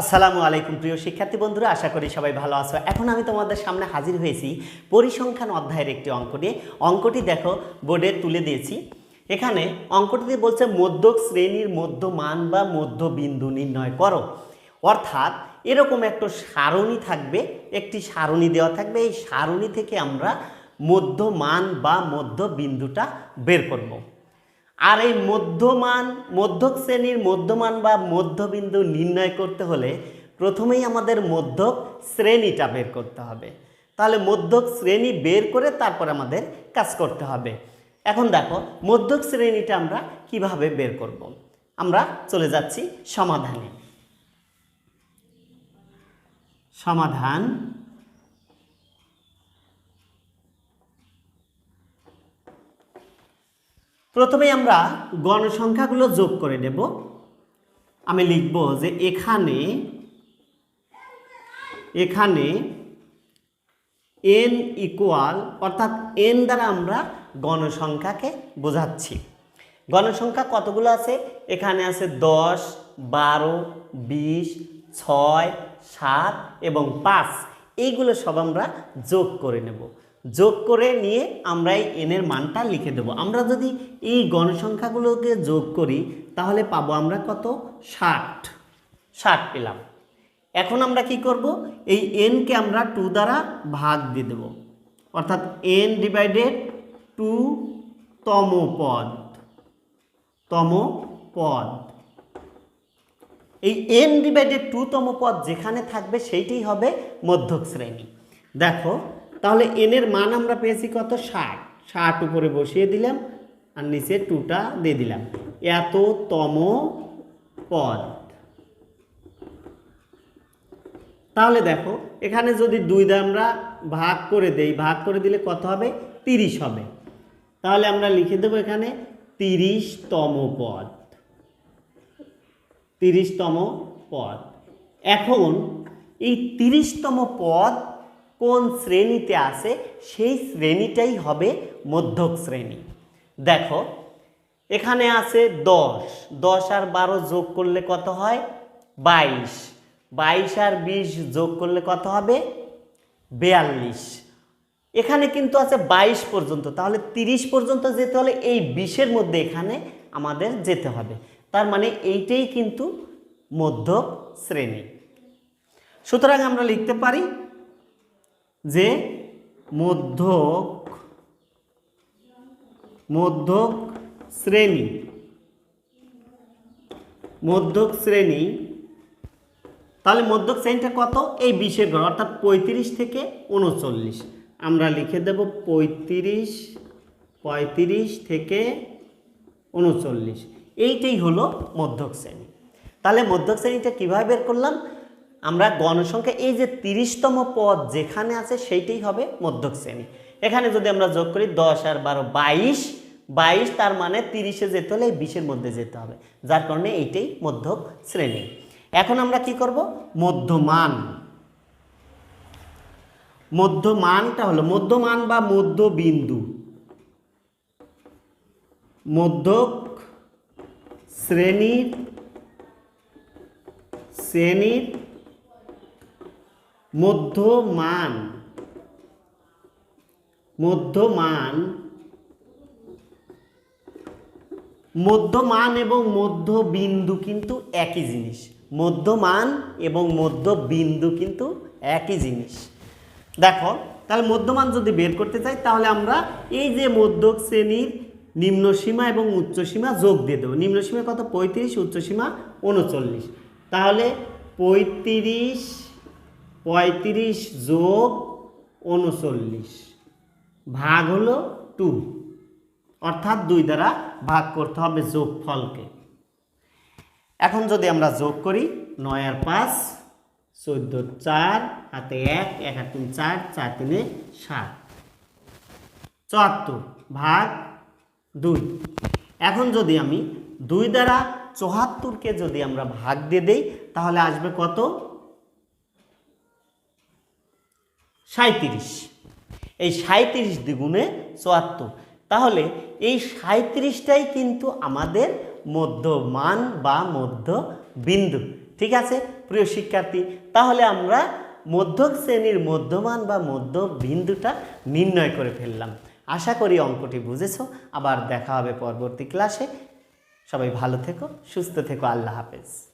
আসসালামু আলাইকুম প্রিয় শিক্ষার্থী বন্ধুরা, আশা করি সবাই ভালো আছো। এখন আমি তোমাদের সামনে হাজির হয়েছি পরিসংখ্যান অধ্যায়ের একটি অঙ্ক নিয়ে। অঙ্কটি দেখো, বোর্ডে তুলে দিয়েছি। এখানে অঙ্কটিতে বলছে মধ্যক শ্রেণির মধ্যমান বা মধ্যবিন্দু নির্ণয় করো। অর্থাৎ এরকম একটা সারণী থাকবে, একটি সারণী দেওয়া থাকবে। এই সারণী থেকে আমরা মধ্যমান বা মধ্যবিন্দুটা বের করব। আর এই মধ্যমান, মধ্যক শ্রেণির মধ্যমান বা মধ্যবিন্দু নির্ণয় করতে হলে প্রথমেই আমাদের মধ্যক শ্রেণীটা বের করতে হবে। তাহলে মধ্যক শ্রেণি বের করে তারপর আমাদের কাজ করতে হবে। এখন দেখো, মধ্যক শ্রেণীটা আমরা কীভাবে বের করব। আমরা চলে যাচ্ছি সমাধানে। সমাধান প্রথমে আমরা গণসংখ্যাগুলো যোগ করে নেব। আমি লিখব যে এখানে এখানে এন ইকুয়াল অর্থাৎ এন দ্বারা আমরা গণসংখ্যাকে বোঝাচ্ছি। গণসংখ্যা কতগুলো আছে? এখানে আছে দশ, বারো, বিশ, ছয়, সাত এবং পাঁচ। এইগুলো সব আমরা যোগ করে নেব। যোগ করে নিয়ে আমরা এই এনের মানটা লিখে দেব। আমরা যদি এই গণসংখ্যাগুলোকে যোগ করি, তাহলে পাবো আমরা কত? ষাট। ষাট পেলাম। এখন আমরা কি করব? এই এনকে আমরা টু দ্বারা ভাগ দিয়ে দেব। অর্থাৎ এন ডিভাইডেড টু তম পদ তম পদ এই এন ডিভাইডেড টু তম পদ যেখানে থাকবে, সেইটাই হবে মধ্যক শ্রেণি। দেখো তাহলে এনের মান আমরা পেয়েছি কত? ষাট। ষাট উপরে বসিয়ে দিলাম আর নিচে টুটা দিয়ে দিলাম। এত তম পদ। তাহলে দেখো, এখানে যদি দুই দিয়ে আমরা ভাগ করে দেই, ভাগ করে দিলে কত হবে? তিরিশ হবে। তাহলে আমরা লিখে দেবো এখানে তিরিশতম পদ। তিরিশতম পদ। এখন এই তিরিশতম পদ কোন শ্রেণীতে আসে সেই শ্রেণীটাই হবে মধ্যক শ্রেণি। দেখো, এখানে আছে দশ। দশ আর বারো যোগ করলে কত হয়? বাইশ। বাইশ আর বিশ যোগ করলে কত হবে? বেয়াল্লিশ। এখানে কিন্তু আছে বাইশ পর্যন্ত। তাহলে তিরিশ পর্যন্ত যেতে হলে এই বিশের মধ্যে এখানে আমাদের যেতে হবে। তার মানে এইটাই কিন্তু মধ্যক শ্রেণি। সুতরাং আমরা লিখতে পারি যে মধ্যক মধ্যক শ্রেণি মধ্যক শ্রেণি, তাহলে মধ্যক শ্রেণীটা কত? এই বিশের ঘর, অর্থাৎ পঁয়ত্রিশ থেকে উনচল্লিশ। আমরা লিখে দেব পঁয়ত্রিশ পঁয়ত্রিশ থেকে উনচল্লিশ। এইটাই হলো মধ্যক শ্রেণি। তাহলে মধ্যক শ্রেণীটা কীভাবে বের করলাম? আমরা গণসংখ্যা এই যে তিরিশতম পদ যেখানে আছে সেইটাই হবে মধ্যক শ্রেণি। এখানে যদি আমরা যোগ করি দশ আর বারো বাইশ বাইশ তার মানে তিরিশে যেতে হলে বিশের মধ্যে যেতে হবে, যার কারণে এইটাই মধ্যক শ্রেণি। এখন আমরা কি করব? মধ্যমান। মধ্যমানটা হলো মধ্যমান বা মধ্যবিন্দু। মধ্যক শ্রেণির শ্রেণির মধ্যমান। মধ্যমান। মধ্যমান এবং মধ্যবিন্দু কিন্তু একই জিনিস। মধ্যমান এবং মধ্যবিন্দু কিন্তু একই জিনিস। দেখো, তাহলে মধ্যমান যদি বের করতে চাই, তাহলে আমরা এই যে মধ্যক শ্রেণির নিম্ন সীমা এবং উচ্চ সীমা যোগ দিয়ে দেবো। নিম্ন সীমা কত? পঁয়ত্রিশ, উচ্চ সীমা উনচল্লিশ। তাহলে পঁয়ত্রিশ পঁয়ত্রিশ যোগ উনচল্লিশ ভাগ হলো টু। অর্থাৎ দুই দ্বারা ভাগ করতে হবে যোগফলকে। এখন যদি আমরা যোগ করি, নয় আর পাঁচ, চোদ্দ চার, হাতে এক এক আর তিন চার চার তিনে সাত। চুয়াত্তর ভাগ দুই। এখন যদি আমি দুই দ্বারা চুয়াত্তরকে যদি আমরা ভাগ দিয়ে দেই, তাহলে আসবে কত? সাঁত্রিশ এই সাঁত্রিশ দ্বিগুণে চুয়াত্তর। তাহলে এই সাঁত্রিশটাই কিন্তু আমাদের মধ্যমান বা মধ্য বিন্দু ঠিক আছে, প্রিয় শিক্ষার্থী? তাহলে আমরা মধ্যক শ্রেণির মধ্যমান বা মধ্য বিন্দুটা নির্ণয় করে ফেললাম। আশা করি অঙ্কটি বুঝেছ। আবার দেখা হবে পরবর্তী ক্লাসে। সবাই ভালো থেকো, সুস্থ থেকো। আল্লাহ হাফেজ।